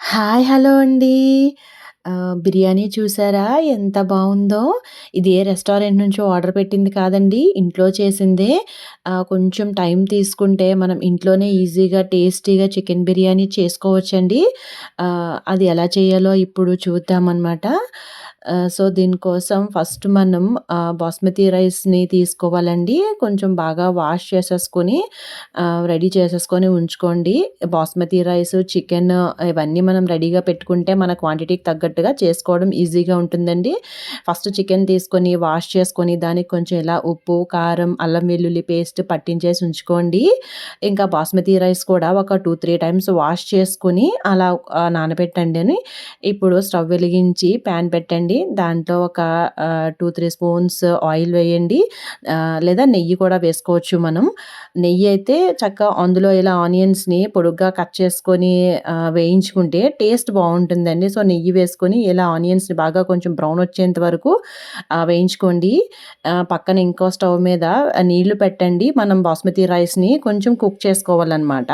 Hi! Hello అండి. బిర్యానీ చూసారా ఎంత బాగుందో ఇది ఏ రెస్టారెంట్ నుంచో ఆర్డర్ పెట్టింది కాదండి. ఇంట్లో చేసిందే. కొంచెం టైం తీసుకుంటే మనం ఇంట్లోనే ఈజీగా, టేస్టీగా చికెన్ బిర్యానీ చేసుకోవచ్చండి. అది ఎలా చేయాలో ఇప్పుడు చూద్దామన్నమాట సో, దీనికోసం ఫస్ట్ మనం బాస్మతి రైస్‌ని తీసుకోవాలండి. కొంచెం బాగా వాష్ చేసేసుకొని రెడీ చేసేసుకొని ఉంచుకోండి. బాస్మతి రైస్, చికెన్ ఇవన్నీ మనం రెడీగా పెట్టుకుంటే మన క్వాంటిటీకి తగ్గట్టుగా చేసుకోవడం ఈజీగా ఉంటుందండి. ఫస్ట్ చికెన్ తీసుకొని వాష్ చేసుకొని దానికి కొంచెం ఇలా ఉప్పు, కారం, అల్లం వెల్లుల్లి పేస్ట్ పట్టించేసి ఉంచుకోండి. ఇంకా బాస్మతి రైస్ కూడా ఒక 2, 3 టైమ్స్ వాష్ చేసుకొని అలా నానబెట్టండి అని ఇప్పుడు స్టవ్ వెలిగించి ప్యాన్ పెట్టండి. దాంట్లో ఒక టూ త్రీ స్పూన్స్ ఆయిల్ వేయండి. లేదా నెయ్యి కూడా వేసుకోవచ్చు మనం. నెయ్యి అయితే చక్కగా అందులో ఇలా ఆనియన్స్‌ని పొడుగ్గా కట్ చేసుకొని వేయించుకుంటే టేస్ట్ బాగుంటుందండి సో, నెయ్యి వేసుకొని ఇలా ఆనియన్స్‌ని బాగా కొంచెం బ్రౌన్ వచ్చేంత వరకు వేయించుకోండి. పక్కన ఇంకో స్టవ్ మీద నీళ్ళు పెట్టండి. మనం బాస్మతి రైస్‌ని కొంచెం కుక్ చేసుకోవాలనమాట.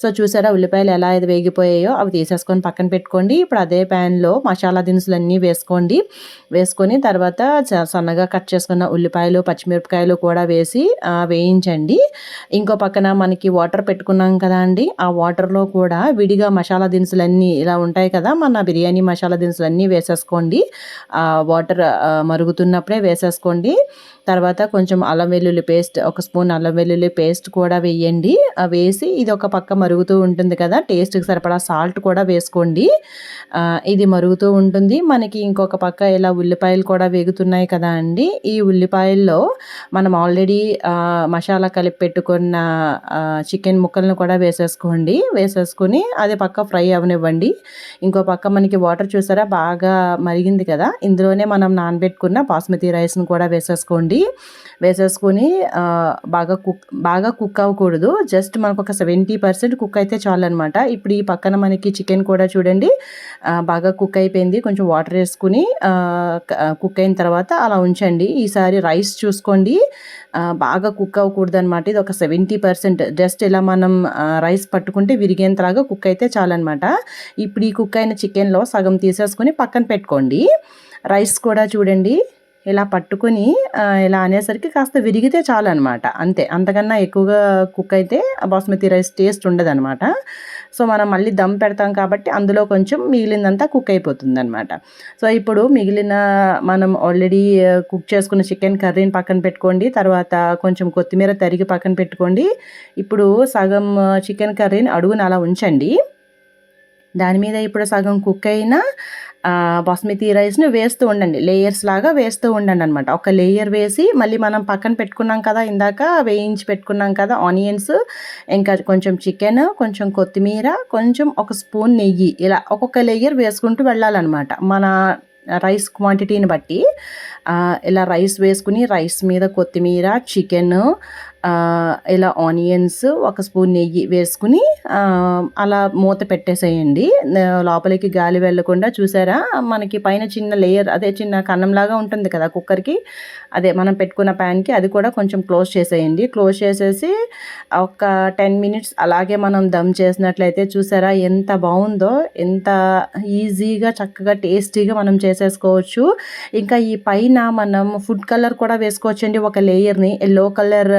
సో, చూసారా ఉల్లిపాయలు ఎలా అయితే వేగిపోయాయో అవి తీసేసుకొని పక్కన పెట్టుకోండి. ఇప్పుడు అదే ప్యాన్‌లో మసాలా దినుసులన్నీ వేసుకోండి. వేసుకొని తర్వాత చ సన్నగా కట్ చేసుకున్న ఉల్లిపాయలు, పచ్చిమిరపకాయలు కూడా వేసి వేయించండి. ఇంకో పక్కన మనకి వాటర్ పెట్టుకున్నాం కదా అండి! ఆ వాటర్‌లో కూడా విడిగా మసాలా దినుసులన్నీ ఇలా ఉంటాయి కదా! మన బిర్యానీ మసాలా దినుసులన్నీ వేసేసుకోండి. వాటర్ మరుగుతున్నప్పుడే వేసేసుకోండి. తర్వాత కొంచెం అల్లం వెల్లుల్లి పేస్ట్ ఒక స్పూన్ అల్లం వెల్లుల్లి పేస్ట్ కూడా వేయండి. వేసి ఇది ఒక పక్క మరుగుతూ ఉంటుంది కదా! టేస్ట్‌కి సరిపడా సాల్ట్ కూడా వేసుకోండి. ఇది మరుగుతూ ఉంటుంది. మనకి ఇంకొక పక్క ఇలా ఉల్లిపాయలు కూడా వేగుతున్నాయి కదా అండి! ఈ ఉల్లిపాయల్లో మనం ఆల్రెడీ మసాలా కలిపి పెట్టుకున్న చికెన్ ముక్కలను కూడా వేసేసుకోండి. వేసేసుకొని అది పక్క ఫ్రై అవనివ్వండి ఇంకో పక్క మనకి వాటర్ చూసారా బాగా మరిగింది కదా! ఇందులోనే మనం నానబెట్టుకున్న బాస్మతి రైస్ను కూడా వేసేసుకోండి. వేసేసుకొని బాగా కుక్ బాగా కుక్ అవ్వకూడదు. జస్ట్ మనకు ఒక సెవెంటీ పర్సెంట్ కుక్ అయితే చాలన్నమాట ఇప్పుడు ఈ పక్కన మనకి చికెన్ కూడా చూడండి బాగా కుక్ అయిపోయింది. కొంచెం వాటర్ వేసుకుని కుక్ అయిన తర్వాత అలా ఉంచండి. ఈసారి రైస్ చూసుకోండి బాగా కుక్ అవ్వకూడదనమాట. ఇది ఒక 70% జస్ట్ ఇలా మనం రైస్ పట్టుకుంటే విరిగేంతలాగా కుక్ అయితే చాలన్నమాట ఇప్పుడు ఈ కుక్ అయిన చికెన్‌లో సగం తీసేసుకొని పక్కన పెట్టుకోండి. రైస్ కూడా చూడండి ఇలా పట్టుకొని ఇలా అనేసరికి కాస్త విరిగితే చాలు అనమాట అంతే. అంతకన్నా ఎక్కువగా కుక్ అయితే బాస్మతి రైస్ టేస్ట్ ఉండదనమాట. సో, మనం మళ్ళీ దమ్ పెడతాం కాబట్టి అందులో కొంచెం మిగిలిందంతా కుక్ అయిపోతుంది అనమాట సో, ఇప్పుడు మిగిలిన మనం ఆల్రెడీ కుక్ చేసుకున్న చికెన్ కర్రీని పక్కన పెట్టుకోండి. తర్వాత కొంచెం కొత్తిమీర తరిగి పక్కన పెట్టుకోండి. ఇప్పుడు సగం చికెన్ కర్రీని అడుగున అలా ఉంచండి. దాని మీద ఇప్పుడు సగం కుక్ అయిన బాస్మతి రైస్‌ని వేస్తూ ఉండండి. లేయర్స్ లాగా వేస్తూ ఉండండి అనమాట ఒక లేయర్ వేసి మళ్ళీ మనం పక్కన పెట్టుకున్నాం కదా! ఇందాక వేయించి పెట్టుకున్నాం కదా! ఆనియన్స్ ఇంకా కొంచెం చికెన్, కొంచెం కొత్తిమీర, కొంచెం ఒక స్పూన్ నెయ్యి ఇలా ఒక్కొక్క లేయర్ వేసుకుంటూ వెళ్ళాలనమాట. మన రైస్ క్వాంటిటీని బట్టి ఇలా రైస్ వేసుకుని రైస్ మీద కొత్తిమీర, చికెన్ ఇలా ఆనియన్స్, ఒక స్పూన్ నెయ్యి వేసుకొని అలా మూత పెట్టేసేయండి. లోపలికి గాలి వెళ్ళకుండా చూసారా మనకి పైన చిన్న లేయర్ అదే చిన్న కన్నంలాగా ఉంటుంది కదా! కుక్కర్‌కి అదే మనం పెట్టుకున్న ప్యాన్‌కి అది కూడా కొంచెం క్లోజ్ చేసేయండి. క్లోజ్ చేసేసి ఒక 10 మినిట్స్ అలాగే మనం దమ్ చేసినట్లయితే చూసారా ఎంత బాగుందో ఎంత ఈజీగా చక్కగా టేస్టీగా మనం చేసేసుకోవచ్చు. ఇంకా ఈ పైన మనం ఫుడ్ కలర్ కూడా వేసుకోవచ్చండి. ఒక లేయర్‌ని ఎల్లో కలర్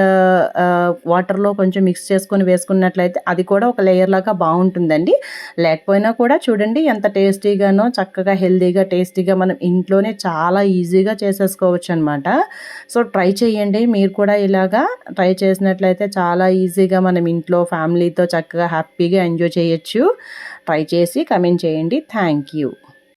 వాటర్‌లో కొంచెం మిక్స్ చేసుకొని వేసుకున్నట్లయితే అది కూడా ఒక లేయర్ లాగా బాగుంటుందండి లేకపోయినా కూడా చూడండి ఎంత టేస్టీగానో చక్కగా హెల్తీగా, టేస్టీగా మనం ఇంట్లోనే చాలా ఈజీగా చేసేసుకోవచ్చనమాట. సో, ట్రై చేయండి మీరు కూడా ఇలాగా. ట్రై చేసినట్లయితే చాలా ఈజీగా మనం ఇంట్లో ఫ్యామిలీతో చక్కగా హ్యాపీగా ఎంజాయ్ చేయొచ్చు. ట్రై చేసి కమెంట్ చేయండి. Thank you.